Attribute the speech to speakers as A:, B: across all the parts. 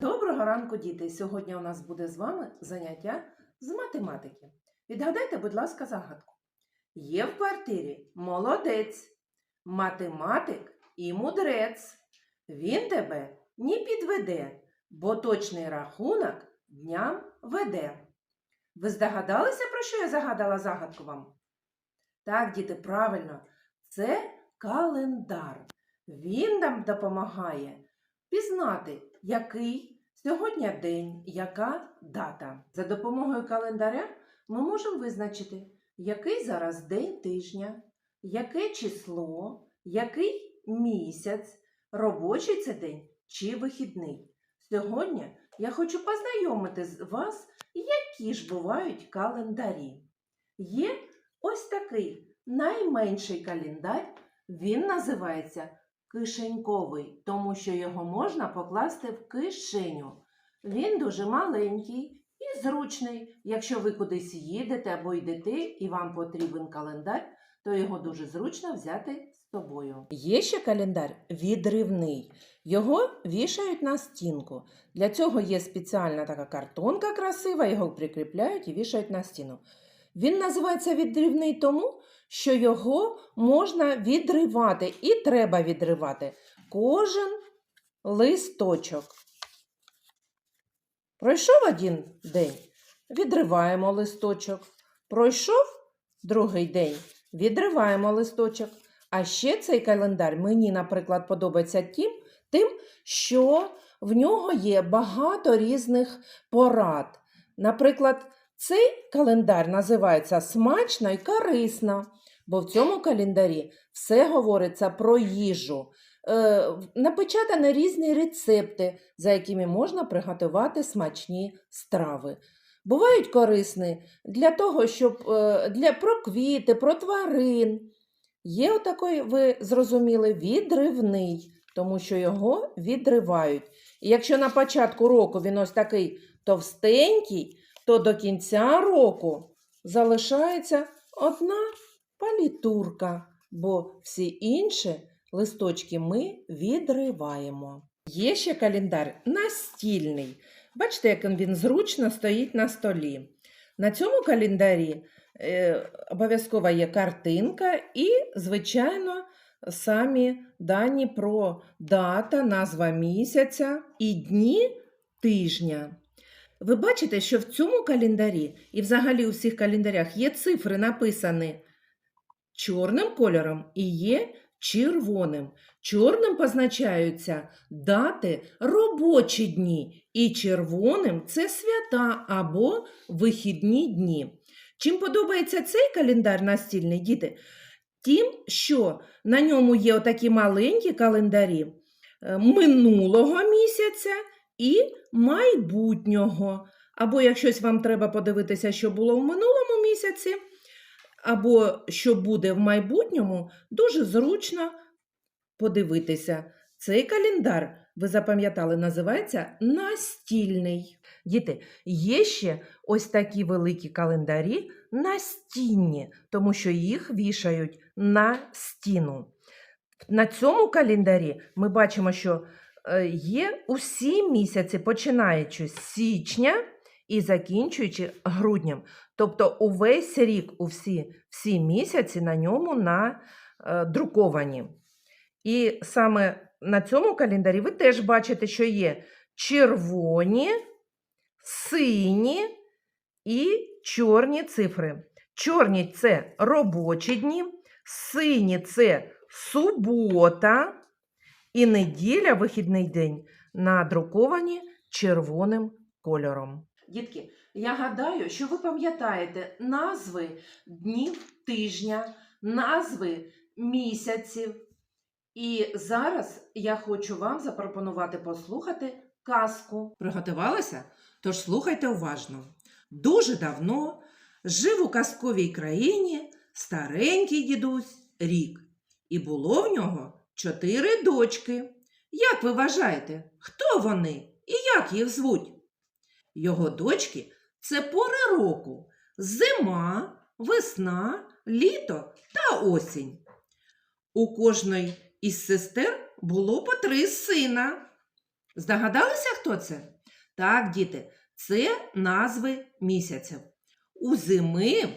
A: Доброго ранку, діти! Сьогодні у нас буде з вами заняття з математики. Відгадайте, будь ласка, загадку. Є в квартирі молодець, математик і мудрець. Він тебе не підведе, бо точний рахунок дням веде. Ви здогадалися, про що я загадала загадку вам? Так, діти, правильно, це календар. Він нам допомагає пізнати, який сьогодні день, яка дата. За допомогою календаря ми можемо визначити, який зараз день тижня, яке число, який місяць, робочий це день чи вихідний. Сьогодні я хочу познайомити з вас, які ж бувають календарі. Є ось такий найменший календар, він називається кишеньковий, тому що його можна покласти в кишеню. Він дуже маленький і зручний. Якщо ви кудись їдете або йдете і вам потрібен календар, то його дуже зручно взяти з собою. Є ще календар відривний. Його вішають на стінку. Для цього є спеціальна така картонка красива, його прикріпляють і вішають на стіну. Він називається відривний тому, що його можна відривати і треба відривати кожен листочок. Пройшов один день, відриваємо листочок. Пройшов другий день, відриваємо листочок. А ще цей календар мені, наприклад, подобається тим, тим, що в нього є багато різних порад. Наприклад, цей календар називається смачно і корисно, бо в цьому календарі все говориться про їжу. Е, напечатані різні рецепти, за якими можна приготувати смачні страви. Бувають корисні для того, щоб е, для, про квіти, про тварин. Є отакий, ви зрозуміли, відривний, тому що його відривають. І якщо на початку року він ось такий товстенький, то до кінця року залишається одна палітурка, бо всі інші листочки ми відриваємо. Є ще календар настільний. Бачите, як він зручно стоїть на столі. На цьому календарі е, обов'язково є картинка і, звичайно, самі дані про дата, назва місяця і дні тижня. Ви бачите, що в цьому календарі і взагалі у всіх календарях є цифри написані чорним кольором і є червоним. Чорним позначаються дати робочі дні, і червоним це свята або вихідні дні. Чим подобається цей календар настільний, діти? Тим, що на ньому є отакі маленькі календарі е, минулого місяця і майбутнього. Або якщо вам треба подивитися, що було в минулому місяці, або що буде в майбутньому, дуже зручно подивитися. Цей календар, ви запам'ятали, називається настільний. Діти, є ще ось такі великі календарі настінні, тому що їх вішають на стіну. На цьому календарі ми бачимо, що є усі місяці, починаючи з січня і закінчуючи груднем. Тобто увесь рік, у всі, всі місяці на ньому надруковані. І саме на цьому календарі ви теж бачите, що є червоні, сині і чорні цифри. Чорні це робочі дні, сині це субота і неділя, вихідний день, надруковані червоним кольором. Дітки, я гадаю, що ви пам'ятаєте назви днів тижня, назви місяців. І зараз я хочу вам запропонувати послухати казку. Приготувалися? Тож слухайте уважно. Дуже давно жив у казковій країні старенький дідусь рік, і було в нього чотири дочки. Як ви вважаєте, хто вони і як їх звуть? Його дочки це пори року зима, весна, літо та осінь. У кожної із сестер було по три сина. Здогадалися, хто це? Так, діти, це назви місяців. У зими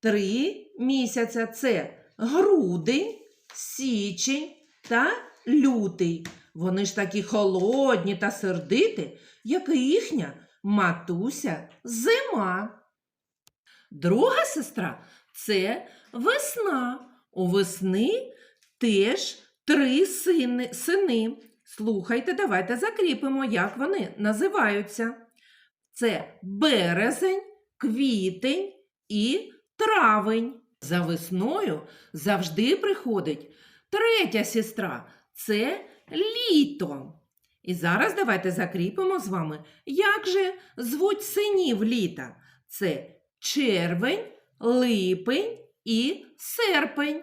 A: три місяця це грудень, січень та лютий. Вони ж такі холодні та сердиті, як і їхня матуся зима. Друга сестра це весна. У весни теж три сини. сини. Слухайте, давайте закріпимо, як вони називаються. Це березень, квітень і травень. За весною завжди приходить третя сестра це літо. І зараз давайте закріпимо з вами, як же звуть синів літа. Це червень, липень і серпень.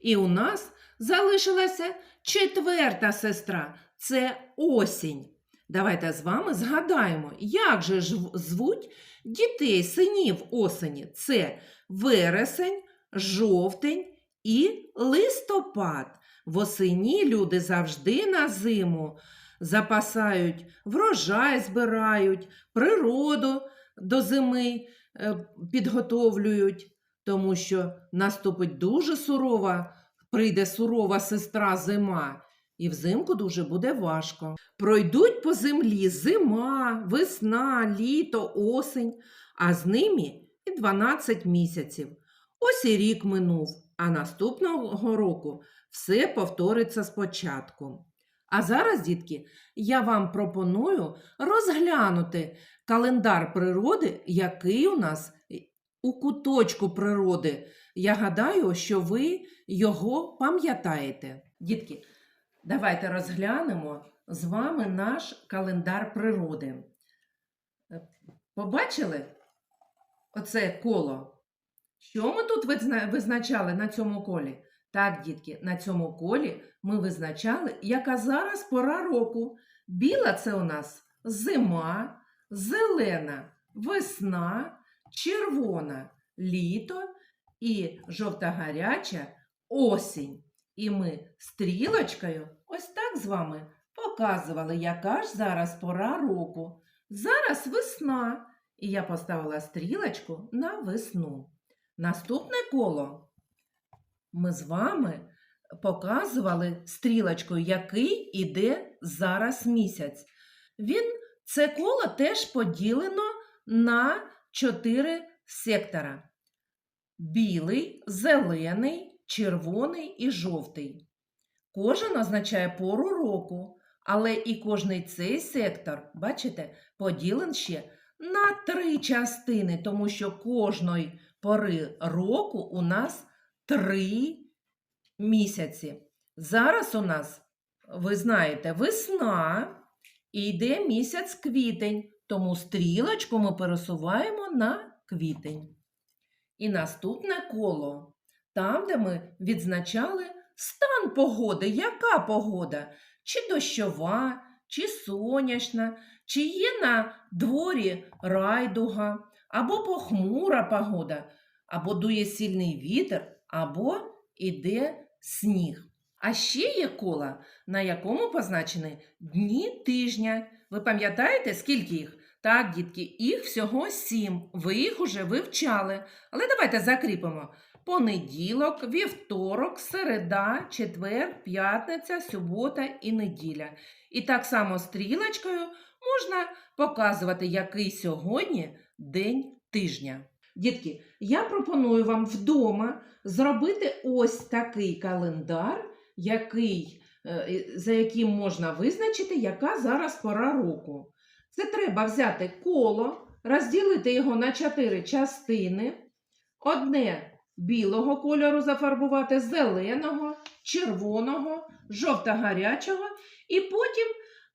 A: І у нас залишилася четверта сестра це осінь. Давайте з вами згадаємо, як же ж звуть дітей синів осені. Це вересень, жовтень і листопад. Восені люди завжди на зиму запасають, врожай збирають, природу до зими е, підготовлюють, тому що наступить дуже сурова, прийде сурова сестра зима, і взимку дуже буде важко. Пройдуть по землі зима, весна, літо, осень, а з ними і 12 місяців. Ось і рік минув, а наступного року все повториться спочатку. А зараз, дітки, я вам пропоную розглянути календар природи, який у нас у куточку природи. Я гадаю, що ви його пам'ятаєте. Дітки, давайте розглянемо з вами наш календар природи. Е, Побачили оце коло? Що ми тут визначали на цьому колі? Так, дітки, на цьому колі ми визначали, яка зараз пора року. Біла це у нас зима, зелена весна, червона літо і жовта гаряча осінь. І ми стрілочкою ось так з вами показували, яка ж зараз пора року. Зараз весна, і я поставила стрілочку на весну. Наступне коло ми з вами показували стрілочкою, який іде зараз місяць. Він, це коло теж поділено на чотири сектора: білий, зелений, червоний і жовтий. Кожен означає пору року, але і кожний цей сектор, бачите, поділен ще на три частини, тому що кожної пори року у нас три місяці. Зараз у нас, ви знаєте, весна і йде місяць квітень, тому стрілочку ми пересуваємо на квітень. І наступне коло, там, де ми відзначали стан погоди, яка погода, чи дощова, чи сонячна, чи є на дворі райдуга, або похмура погода, або дує сильний вітер, або іде сніг. А ще є кола, на якому позначені дні тижня. Ви пам'ятаєте, скільки їх? Так, дітки, їх всього сім. Ви їх уже вивчали. Але давайте закріпимо. Понеділок, вівторок, середа, четвер, п'ятниця, субота і неділя. І так само стрілочкою можна показувати, який сьогодні день тижня. Дітки, я пропоную вам вдома зробити ось такий календар, який, е, за яким можна визначити, яка зараз пора року. Це треба взяти коло, розділити його на чотири частини. Одне білого кольору зафарбувати, зеленого, червоного, жовто-гарячого, і потім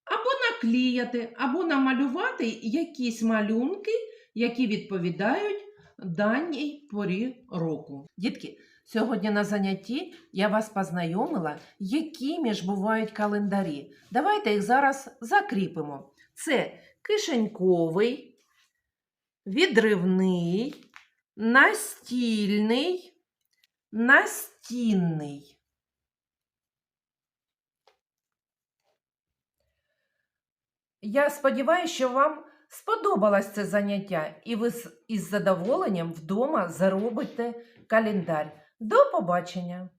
A: або наклеяти, або намалювати якісь малюнки, які відповідають даній порі року. Дітки, сьогодні на занятті я вас познайомила, якими ж бувають календарі. Давайте їх зараз закріпимо. Це кишеньковий, відривний, настільний, настінний. Я сподіваюся, що вам сподобалось це заняття, і ви із задоволенням вдома заробите календар. До побачення!